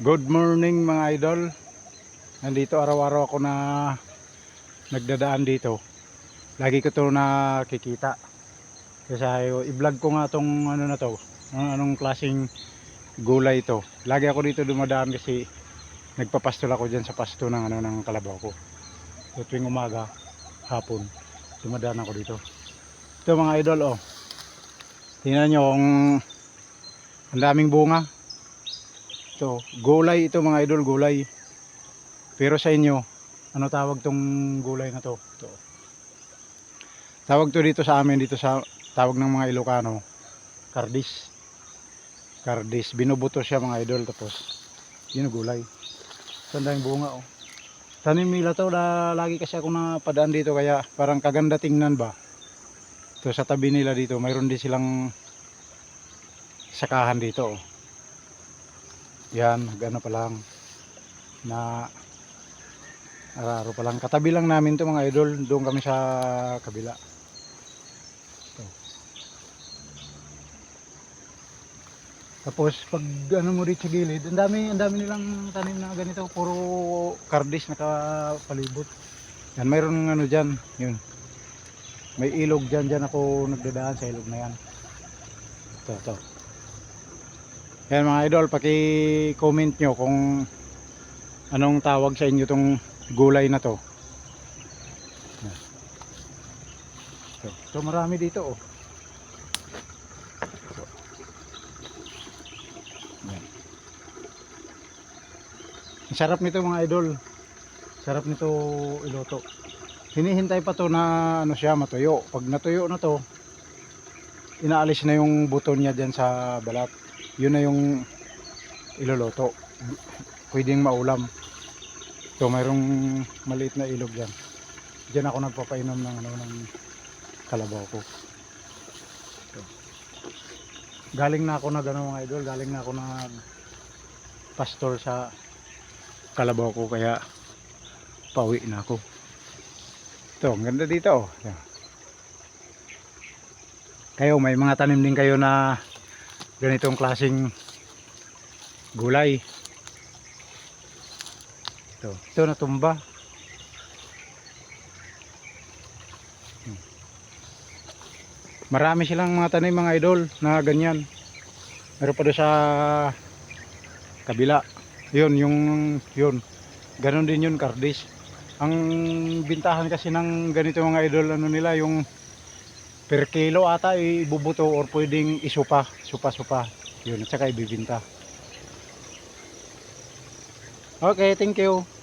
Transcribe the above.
Good morning mga idol. Nandito araw-araw ako na nagdadaan dito. Lagi ko to nakikita. Kasi i-vlog ko nga tong ano na to. Ano, anong klaseng gulay ito. Lagi ako dito dumadaan kasi nagpapastol ako dyan sa pasto ng ano ng kalabaw ko. So tuwing umaga, hapon, dumadaan ako dito. Ito mga idol oh. Tingnan nyo kung ang daming bunga. Ito, gulay ito mga idol, gulay. Pero sa inyo, ano tawag tong gulay na to? Ito. Tawag to dito sa amin, dito sa tawag ng mga Ilocano, kardis. Kardis, binubuto siya mga idol tapos yun gulay. Sanda yung bunga oh. Tanim nila to, na, lagi kasi ako napadaan dito kaya parang kaganda tingnan ba. Ito sa tabi nila dito, mayroon din silang sakahan dito oh. Yan, gano pa lang na araro pa lang. Katabi lang namin to mga idol. Doon kami sa kabila. Ito. Tapos pag ano mo dito sa gilid, ang dami, ang dami nilang tanim na ganito, puro kardis nakapalibot. Yan, mayroon ng ano diyan, yun. May ilog diyan, diyan ako nagdadaan sa ilog na yan. Ito, ito. Yan mga idol, paki-comment nyo kung anong tawag sa inyo tong gulay na to. Ito, ito marami dito oh. Sarap nito mga idol. Sarap nito iluto. Hinihintay pa to na ano siya matuyo. Pag natuyo na to, inaalis na yung buto niya diyan sa balat yun na yung iloloto pwedeng maulam. So mayroong maliit na ilog dyan. Dyan ako nagpapainom ng ano ng kalabaw ko. So, galing na ako na gano'n mga idol. Galing na ako na pastor sa kalabaw ko kaya pauwi na ako. Ito ang ganda dito oh. Kayo may mga tanim din kayo na ganitong klasing gulay. Ito, ito natumba Hmm. marami silang mga tanim mga idol na ganyan. Meron pa doon sa kabila. Yun yung yun. Ganon din yun kardis ang bintahan kasi ng ganito mga idol ano nila yung per kilo ata ibubuto or pwedeng isupa, supa-supa. Yun, at saka ibibinta. Okay, thank you.